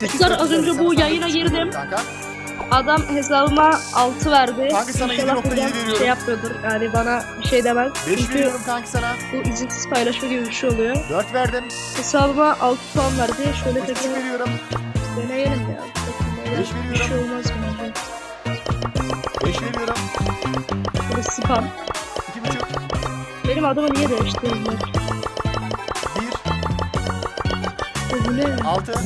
Dostlar, az önce bu yayına girdim. Kanka. Adam hesabıma 6 verdi. Kanka sana İnşallah 7.7 buradan veriyorum. Şey yapmıyordur. Yani bana bir şey demez. 5 Çünkü veriyorum kanki sana. bu izinsiz paylaşma gibi bir şey oluyor. 4 verdim. Hesabıma 6 puan verdi. Şöyle 3.5 tekrar veriyorum. deneyelim ya. Bakın beyler, Beş Bir şey olmaz bence. 5 veriyorum. Böyle spam. 2.5. Benim adımı niye değiştirdiler? 6 1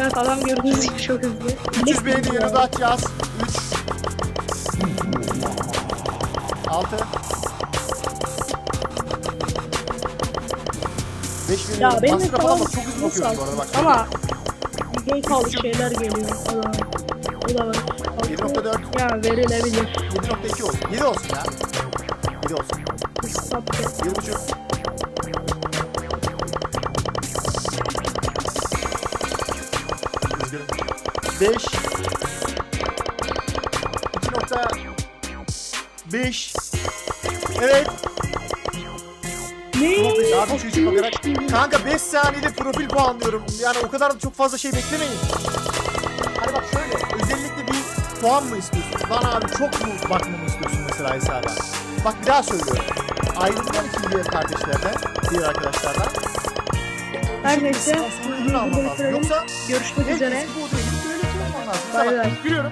Evet adam gördüğünüz gibi çok hızlı. 300 beğeni yanınıza atacağız. 3 6 5 bin Ya benim de Aslında falan bak çok hızlı bakıyoruz bu arada bak. Ama gay kaldı şeyler geliyor. O da var. O da var. 7.4 Ya verilebilir. 7.2 olsun. 7 olsun ya. 7 olsun. Sattı. 7.5 5 5 Evet. Ne? Abi şu içe bakarak. Kanka 5 saniyede profil puanlıyorum. Yani o kadar da çok fazla şey beklemeyin. Hani bak şöyle özellikle bir puan mı istiyorsun? Lan abi çok mu bakmamı istiyorsun mesela hesaba? Bak bir daha söylüyorum. Ayrıldılar ikinci diğer kardeşlerden, diğer arkadaşlardan. Her neyse. Yoksa Görüşmek üzere. şey. Bay bay. Gülüyorum.